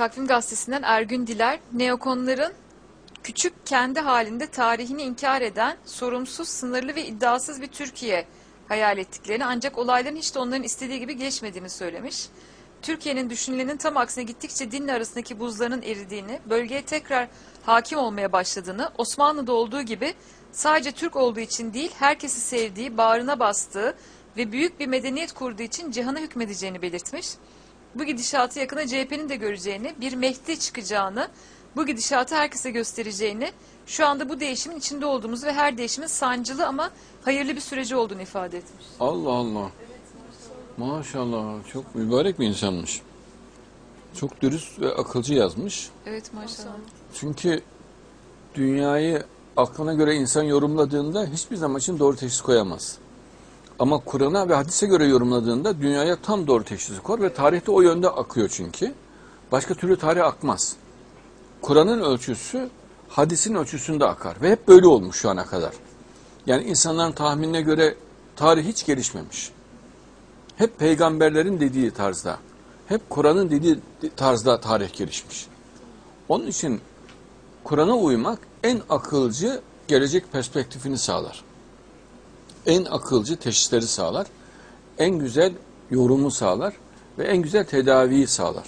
Takvim Gazetesi'nden Ergün Diler, neokonların küçük kendi halinde tarihini inkar eden, sorumsuz, sınırlı ve iddiasız bir Türkiye hayal ettiklerini ancak olayların hiç de onların istediği gibi geçmediğini söylemiş. Türkiye'nin düşünülenin tam aksine gittikçe dinle arasındaki buzlarının eridiğini, bölgeye tekrar hakim olmaya başladığını, Osmanlı'da olduğu gibi sadece Türk olduğu için değil, herkesi sevdiği, bağrına bastığı ve büyük bir medeniyet kurduğu için cihana hükmedeceğini belirtmiş. Bu gidişatı yakına CHP'nin de göreceğini, bir Mehdi çıkacağını, bu gidişatı herkese göstereceğini, şu anda bu değişimin içinde olduğumuzu ve her değişimin sancılı ama hayırlı bir süreci olduğunu ifade etmiş. Allah Allah. Maşallah çok mübarek bir insanmış. Çok dürüst ve akılcı yazmış. Evet maşallah. Çünkü dünyayı aklına göre insan yorumladığında hiçbir zaman için doğru teşhis koyamaz. Ama Kur'an'a ve hadise göre yorumladığında dünyaya tam doğru teşhisi koyar ve tarihte o yönde akıyor çünkü. Başka türlü tarih akmaz. Kur'an'ın ölçüsü hadisin ölçüsünde akar ve hep böyle olmuş şu ana kadar. Yani insanların tahminine göre tarih hiç gelişmemiş. Hep peygamberlerin dediği tarzda, hep Kur'an'ın dediği tarzda tarih gelişmiş. Onun için Kur'an'a uymak en akılcı gelecek perspektifini sağlar. En akılcı teşhisleri sağlar. En güzel yorumu sağlar ve en güzel tedaviyi sağlar.